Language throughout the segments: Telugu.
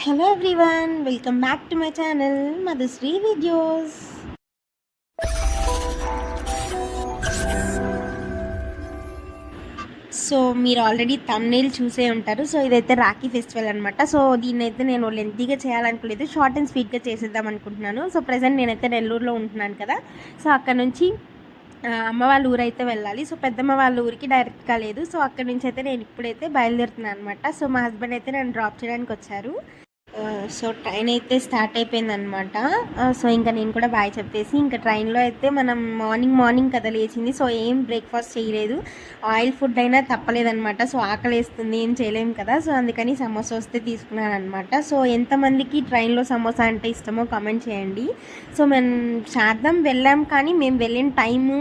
Hello everyone welcome back to my channel Madhushree videos so మీరు ఆల్రెడీ తమ్నేల్ చూసే ఉంటారు. సో ఇదైతే రాఖీ ఫెస్టివల్ అనమాట సో దీన్ని అయితే నేను లెంతీగా చేయాలనుకోలేదు. షార్ట్ అండ్ స్వీట్గా చేసేద్దాం అనుకుంటున్నాను. సో ప్రజెంట్ నేనైతే నెల్లూరులో ఉంటున్నాను కదా. సో అక్కడ నుంచి అమ్మ వాళ్ళ ఊరు అయితే వెళ్ళాలి. సో పెద్దమ్మ వాళ్ళ ఊరికి డైరెక్ట్గా లేదు. సో అక్కడ నుంచి అయితే నేను ఇప్పుడైతే బయలుదేరుతున్నాను అనమాట సో మా హస్బెండ్ అయితే నన్ను డ్రాప్ చేయడానికి వచ్చారు. సో ట్రైన్ అయితే స్టార్ట్ అయిపోయిందనమాట సో ఇంకా నేను కూడా బాయ్ చెప్పేసి ఇంకా ట్రైన్లో అయితే మనం మార్నింగ్ మార్నింగ్ కదా లేచింది. సో ఏం బ్రేక్ఫాస్ట్ చేయలేదు. ఆయిల్ ఫుడ్ అయినా తప్పలేదనమాట సో ఆకలి వేస్తుంది ఏం చేయలేము కదా. సో అందుకని సమోసా వస్తే తీసుకున్నాను అనమాట సో ఎంతమందికి ట్రైన్లో సమోసా అంటే ఇష్టమో కామెంట్ చేయండి. సో మేము శారదం వెళ్ళాం కానీ మేము వెళ్ళిన టైము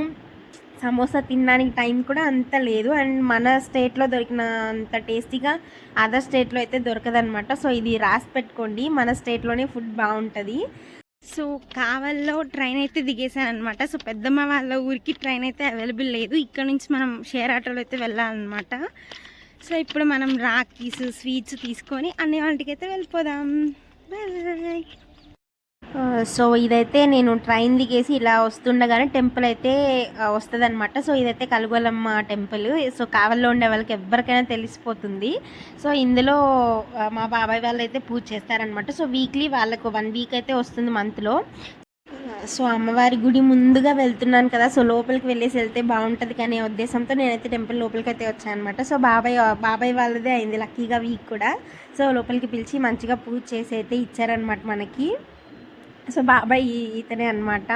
సమోసా తినడానికి టైం కూడా అంత లేదు. అండ్ మన స్టేట్లో దొరికిన అంత టేస్టీగా అదర్ స్టేట్లో అయితే దొరకదనమాట సో ఇది రాసి పెట్టుకోండి. మన స్టేట్లోనే ఫుడ్ బాగుంటుంది. సో కావల్లో ట్రైన్ అయితే దిగేసాను అనమాట సో పెద్దమ్మ వాళ్ళ ఊరికి ట్రైన్ అయితే అవైలబుల్ లేదు. ఇక్కడ నుంచి మనం షేర్ ఆటోలో అయితే వెళ్ళాలన్నమాట. సో ఇప్పుడు మనం రాకీస్ స్వీట్స్ తీసుకొని అన్ని వాటికి అయితే వెళ్ళిపోదాం. బాయ్. సో ఇదైతే నేను ట్రైన్ దిగేసి ఇలా వస్తుండగానే టెంపుల్ అయితే వస్తుంది అనమాట సో ఇదైతే కలుగొలమ్మ టెంపుల్. సో కావల్లో ఉండే వాళ్ళకి ఎవరికైనా తెలిసిపోతుంది. సో ఇందులో మా బాబాయ్ వాళ్ళు అయితే పూజ చేస్తారనమాట సో వీక్లీ వాళ్ళకు వన్ వీక్ అయితే వస్తుంది మంత్లో. సో అమ్మవారి గుడి ముందుగా వెళ్తున్నాను కదా సో లోపలికి వెళ్ళేసి వెళ్తే బాగుంటుంది కానీ ఉద్దేశంతో నేనైతే టెంపుల్ లోపలికి అయితే వచ్చాను అనమాట సో బాబాయ్ బాబాయ్ వాళ్ళదే అయింది లక్కీగా వీక్ కూడా. సో లోపలికి పిలిచి మంచిగా పూజ చేసి అయితే ఇచ్చారనమాట మనకి. సో బాబాయ్ ఇతనే అనమాట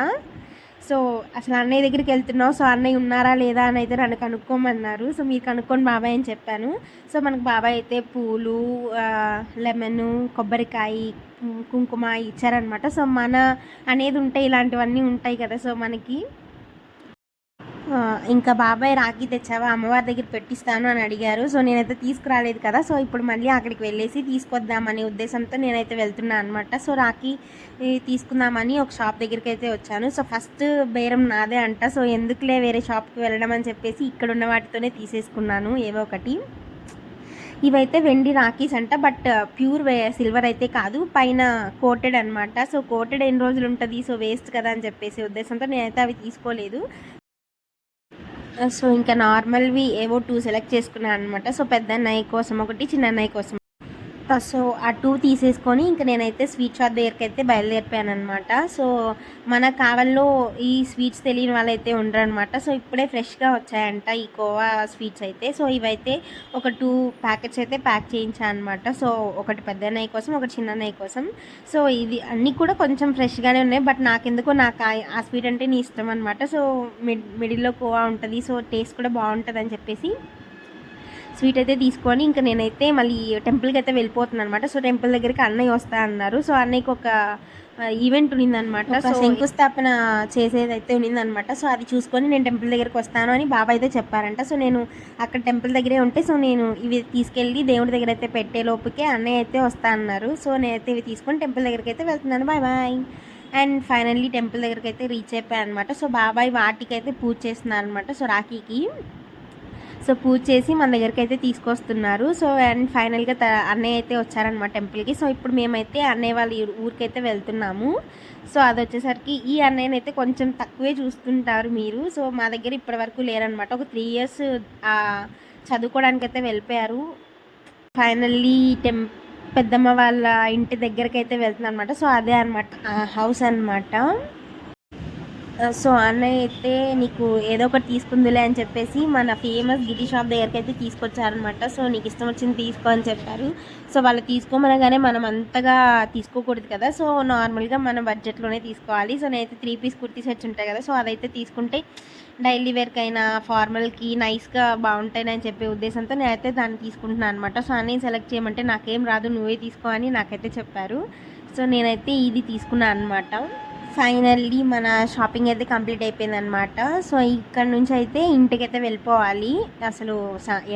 సో అసలు అన్నయ్య దగ్గరికి వెళ్తున్నావు సో అన్నయ్య ఉన్నారా లేదా అని అయితే నన్ను కనుక్కోమన్నారు. సో మీరు కనుక్కొని బాబాయ్ అని చెప్పాను. సో మనకు బాబాయ్ అయితే పూలు లెమన్ కొబ్బరికాయ కుంకుమ ఇచ్చారనమాట సో మన అనేది ఉంటాయి ఇలాంటివన్నీ ఉంటాయి కదా సో మనకి. ఇంకా బాబాయ్ రాఖీ తెచ్చావా? అమ్మవారి దగ్గర పెట్టిస్తాను అని అడిగారు. సో నేనైతే తీసుకురాలేదు కదా. సో ఇప్పుడు మళ్ళీ అక్కడికి వెళ్ళేసి తీసుకొద్దామనే ఉద్దేశంతో నేనైతే వెళ్తున్నాను అనమాట సో రాఖీ తీసుకుందామని ఒక షాప్ దగ్గరికి అయితే వచ్చాను. సో ఫస్ట్ బేరం నాదే అంట. సో ఎందుకులే వేరే షాప్కి వెళ్ళడం అని చెప్పేసి ఇక్కడ ఉన్న వాటితోనే తీసేసుకున్నాను ఏవో ఒకటి. ఇవైతే వెండి రాఖీస్ అంట. బట్ ప్యూర్ సిల్వర్ అయితే కాదు. పైన కోటెడ్ అనమాట సో కోటెడ్ ఎన్ని రోజులు ఉంటుంది? సో వేస్ట్ కదా అని చెప్పేసి ఉద్దేశంతో నేనైతే అవి తీసుకోలేదు. సో ఇంకా నార్మల్వి ఏవో టూ సెలెక్ట్ చేసుకున్నాను అనమాట సో పెద్ద అన్నయ్య కోసం ఒకటి చిన్న అన్నయ్య కోసం సో ఆ టూ తీసేసుకొని ఇంకా నేనైతే స్వీట్ షాప్ దగ్గరికి అయితే బయలుదేరిపోయాను అనమాట సో మన కావల్లో ఈ స్వీట్స్ తెలియని వాళ్ళైతే ఉండరు అనమాట సో ఇప్పుడే ఫ్రెష్గా వచ్చాయంట ఈ కోవా స్వీట్స్ అయితే. సో ఇవైతే ఒక టూ ప్యాకెట్స్ అయితే ప్యాక్ చేయించాను అనమాట సో ఒకటి పెద్ద నై కోసం ఒకటి చిన్న నై కోసం. సో ఇది అన్నీ కూడా కొంచెం ఫ్రెష్గానే ఉన్నాయి. బట్ నాకెందుకో నాకు ఆ- ఆ స్వీట్ అంటే నీ ఇష్టం అనమాట సో మిడ్ మిడిల్లో కోవా ఉంటుంది. సో టేస్ట్ కూడా బాగుంటుంది అని చెప్పేసి స్వీట్ అయితే తీసుకొని ఇంకా నేనైతే మళ్ళీ టెంపుల్కి అయితే వెళ్ళిపోతున్నాను అనమాట సో టెంపుల్ దగ్గరికి అన్నయ్య వస్తా అన్నారు. సో అన్నయ్యకి ఒక ఈవెంట్ ఉన్నిందనమాట సో శంకుస్థాపన చేసేది అయితే ఉన్నిందనమాట సో అది చూసుకొని నేను టెంపుల్ దగ్గరికి వస్తాను అని బాబా అయితే చెప్పారంట. సో నేను అక్కడ టెంపుల్ దగ్గరే ఉంటే సో నేను ఇవి తీసుకెళ్ళి దేవుడి దగ్గర అయితే పెట్టే లోపుకే అన్నయ్య అయితే వస్తా అన్నారు. సో నేనైతే ఇవి తీసుకొని టెంపుల్ దగ్గరికి అయితే వెళ్తున్నాను. Bye bye and finally temple దగ్గరికి అయితే రీచ్ అయిపోయాను అనమాట సో బాబాయ్ వాటికి అయితే పూజ చేస్తున్నారు అనమాట సో రాఖీకి. సో పూజ చేసి మన దగ్గరికి అయితే తీసుకొస్తున్నారు. సో అండ్ ఫైనల్గా అన్నయ్య అయితే వచ్చారనమాట టెంపుల్కి సో ఇప్పుడు మేమైతే అన్నయ్య వాళ్ళ ఊరు- ఊరికైతే వెళ్తున్నాము. సో అది వచ్చేసరికి ఈ అన్నయ్యని అయితే కొంచెం తక్కువే చూస్తుంటారు మీరు. సో మా దగ్గర ఇప్పటి వరకు లేరనమాట ఒక త్రీ ఇయర్స్ చదువుకోవడానికి అయితే వెళ్ళిపోయారు. ఫైనల్లీ టెం పెద్దమ్మ వాళ్ళ ఇంటి దగ్గరికి అయితే వెళ్తున్నాను అనమాట సో అదే అనమాట హౌస్ అనమాట సో అన్నయ్య అయితే నీకు ఏదో ఒకటి తీసుకుందిలే అని చెప్పేసి మన ఫేమస్ గిరి షాప్ దగ్గరికి అయితే తీసుకొచ్చారనమాట సో నీకు ఇష్టం వచ్చింది తీసుకో అని చెప్పారు. సో వాళ్ళు తీసుకోమనగానే మనం అంతగా తీసుకోకూడదు కదా. సో నార్మల్గా మన బడ్జెట్లోనే తీసుకోవాలి. సో నేనైతే త్రీ పీస్ కుర్తీస్ వచ్చి ఉంటాయి కదా. సో అదైతే తీసుకుంటే డైలీ వేర్కైనా ఫార్మల్కి నైస్గా బాగుంటాయని అని చెప్పే ఉద్దేశంతో నేనైతే దాన్ని తీసుకుంటున్నాను అనమాట సో అన్నయ్య సెలెక్ట్ చేయమంటే నాకేం రాదు. నువ్వే తీసుకో అని నాకైతే చెప్పారు. సో నేనైతే ఇది తీసుకున్నాను అనమాట ఫైనల్లీ మన షాపింగ్ అయితే కంప్లీట్ అయిపోయింది అనమాట సో ఇక్కడ నుంచి అయితే ఇంటికైతే వెళ్ళిపోవాలి. అసలు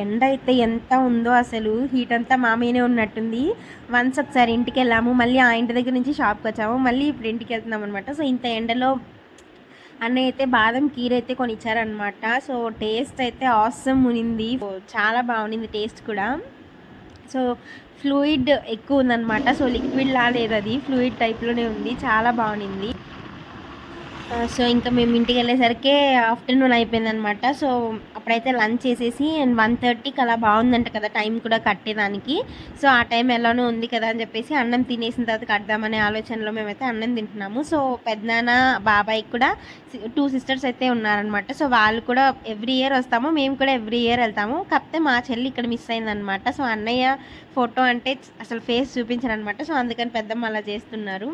ఎండ అయితే ఎంత ఉందో అసలు. హీట్ అంతా మామయ్యనే ఉన్నట్టుంది. వన్స్ ఒకసారి ఇంటికి వెళ్ళాము. మళ్ళీ ఆ ఇంటి దగ్గర నుంచి షాప్కి వచ్చాము. మళ్ళీ ఇప్పుడు ఇంటికి వెళ్తున్నాం అనమాట సో ఇంత ఎండలో అన్నయ్య అయితే బాదం కీర్ అయితే కొనిచ్చారనమాట సో టేస్ట్ అయితే ఆసమ్ ఉనింది చాలా బాగుంది టేస్ట్ కూడా. సో ఫ్లూయిడ్ ఎక్కువ ఉందన్నమాట. సో లిక్విడ్ లా లేదు అది. ఫ్లూయిడ్ టైప్లోనే ఉంది. చాలా బాగుంది సో ఇంకా మేము ఇంటికి వెళ్ళేసరికి ఆఫ్టర్నూన్ అయిపోయిందనమాట. సో అప్పుడైతే లంచ్ చేసేసి అండ్ వన్ థర్టీకి అలా బాగుందంట కదా టైం కూడా కట్టేదానికి. సో ఆ టైం ఎలానో ఉంది కదా అని చెప్పేసి అన్నం తినేసిన తర్వాత కడదామనే ఆలోచనలో మేమైతే అన్నం తింటున్నాము. సో పెద్దనాన్న బాబాయ్ కూడా టూ సిస్టర్స్ అయితే ఉన్నారనమాట. సో వాళ్ళు కూడా ఎవ్రీ ఇయర్ వస్తాము మేము కూడా ఎవ్రీ ఇయర్ వెళ్తాము. కాకపోతే మా చెల్లి ఇక్కడ మిస్ అయిందనమాట. సో అన్నయ్య ఫోటో అంటే అసలు ఫేస్ చూపించారనమాట సో అందుకని పెద్దమ్మ అలా చేస్తున్నారు.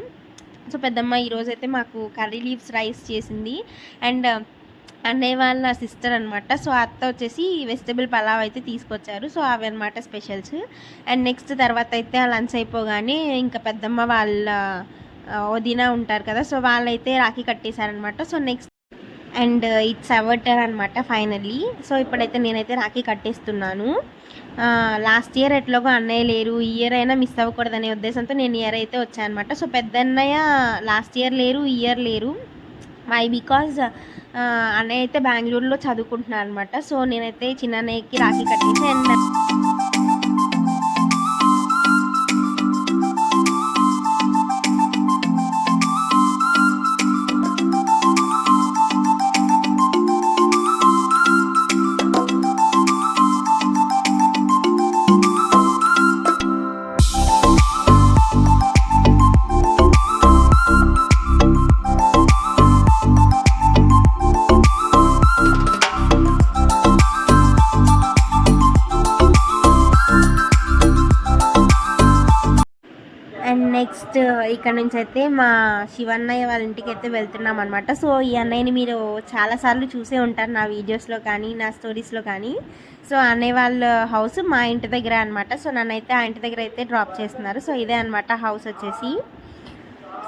సో పెద్దమ్మ ఈరోజైతే మాకు కర్రీ లీవ్స్ రైస్ చేసింది. అండ్ అన్నయ్య వాళ్ళ సిస్టర్ అనమాట సో అత్త వచ్చేసి వెజిటబుల్ పలావ్ అయితే తీసుకొచ్చారు. సో అవి అనమాట స్పెషల్స్. అండ్ నెక్స్ట్ తర్వాత అయితే లంచ్ అయిపోగానే ఇంకా పెద్దమ్మ వాళ్ళ వదిన ఉంటారు కదా సో వాళ్ళైతే rakhi కట్టేశారనమాట so next and it's our turn అనమాట ఫైనల్లీ సో ఇప్పుడైతే నేనైతే రాఖీ కట్టేస్తున్నాను. లాస్ట్ ఇయర్ ఎట్లాగో అన్నయ్య లేరు ఈ ఇయర్ అయినా మిస్ అవ్వకూడదనే ఉద్దేశంతో నేను ఇయర్ అయితే వచ్చానమాట. సో పెద్ద అన్నయ్య లాస్ట్ ఇయర్ లేరు ఈ ఇయర్ లేరు. మై బికాజ్ అన్నయ్య అయితే బెంగళూరులో చదువుకుంటున్నాను అనమాట సో నేనైతే చిన్న అన్నయ్యకి రాఖీ కట్టేసి అండ్ అండ్ నెక్స్ట్ ఇక్కడ నుంచి అయితే మా శివన్నయ్య వాళ్ళ ఇంటికి అయితే వెళ్తున్నాం అనమాట సో ఈ అన్నయ్యని మీరు చాలాసార్లు చూసే ఉంటారు నా వీడియోస్లో కానీ నా స్టోరీస్లో కానీ. సో అన్నయ్య వాళ్ళ హౌస్ మా ఇంటి దగ్గర అనమాట సో నన్నైతే ఆ ఇంటి దగ్గర అయితే డ్రాప్ చేస్తున్నారు. సో ఇదే అనమాట హౌస్ వచ్చేసి.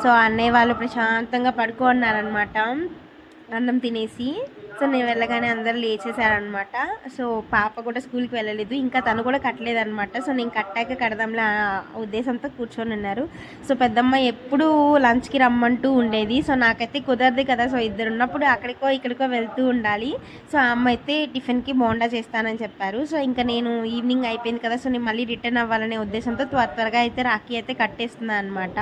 సో అన్నయ్య వాళ్ళు ప్రశాంతంగా పడుకున్నారనమాట అన్నం తినేసి. సో నేను వెళ్ళగానే అందరు లేచేసారనమాట సో పాప కూడా స్కూల్కి వెళ్ళలేదు. ఇంకా తను కూడా కట్టలేదనమాట సో నేను కట్టాక కడదాంలే ఆ ఉద్దేశంతో కూర్చొని ఉన్నారు. సో పెద్దమ్మ ఎప్పుడు లంచ్కి రమ్మంటూ ఉండేది. సో నాకైతే కుదరదు కదా. సో ఇద్దరు ఉన్నప్పుడు అక్కడికో ఇక్కడికో వెళ్తూ ఉండాలి. సో ఆ అమ్మ అయితే టిఫిన్కి బోండా చేస్తానని చెప్పారు. సో ఇంకా నేను ఈవినింగ్ అయిపోయింది కదా. సో నేను మళ్ళీ రిటర్న్ అవ్వాలనే ఉద్దేశంతో త్వర త్వరగా అయితే రాఖీ అయితే కట్టేస్తున్నాను అనమాట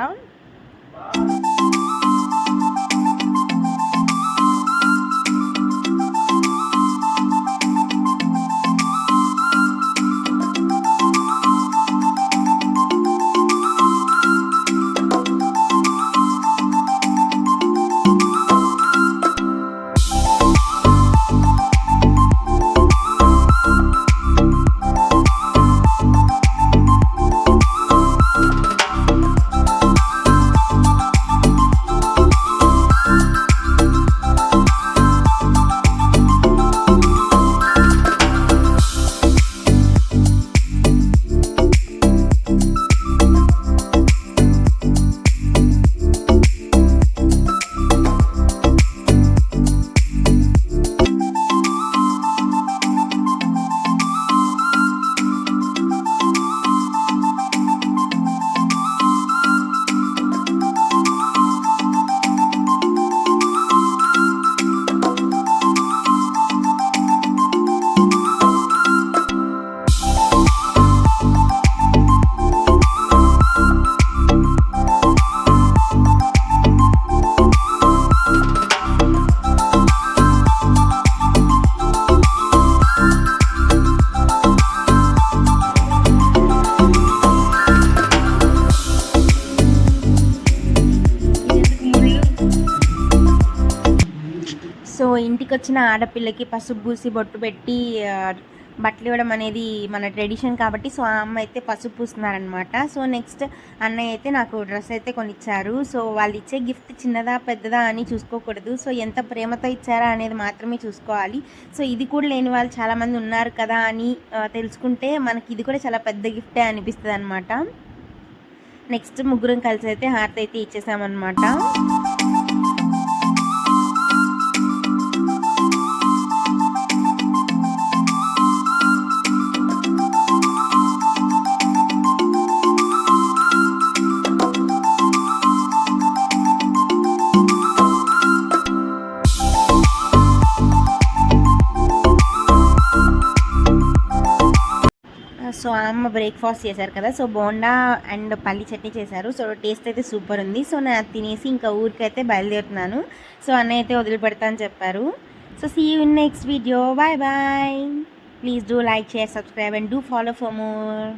ఇంటికి వచ్చిన ఆడపిల్లకి పసుపు పూసి బొట్టు పెట్టి బట్టలు ఇవ్వడం అనేది మన ట్రెడిషన్ కాబట్టి సో ఆ అమ్మ అయితే పసుపు పూస్తున్నారనమాట సో నెక్స్ట్ అన్నయ్య అయితే నాకు డ్రెస్ అయితే కొనిచ్చారు. సో వాళ్ళు ఇచ్చే గిఫ్ట్ చిన్నదా పెద్దదా అని చూసుకోకూడదు. సో ఎంత ప్రేమతో ఇచ్చారా అనేది మాత్రమే చూసుకోవాలి. సో ఇది కూడా లేని వాళ్ళు చాలామంది ఉన్నారు కదా అని తెలుసుకుంటే మనకి ఇది కూడా చాలా పెద్ద గిఫ్టే అనిపిస్తుంది అనమాట నెక్స్ట్ ముగ్గురం కలిసి అయితే హారతి అయితే ఇచ్చేసామన్నమాట. సో అమ్మ బ్రేక్ఫాస్ట్ చేశారు కదా సో బోండా అండ్ పల్లి చట్నీ చేశారు. సో టేస్ట్ అయితే సూపర్ ఉంది. సో నేను అది తినేసి ఇంకా ఊరికైతే బయలుదేరుతున్నాను. సో అన్న అయితే వదిలిపెడతా అని చెప్పారు. So see you in next video bye bye please do like share subscribe and do follow for more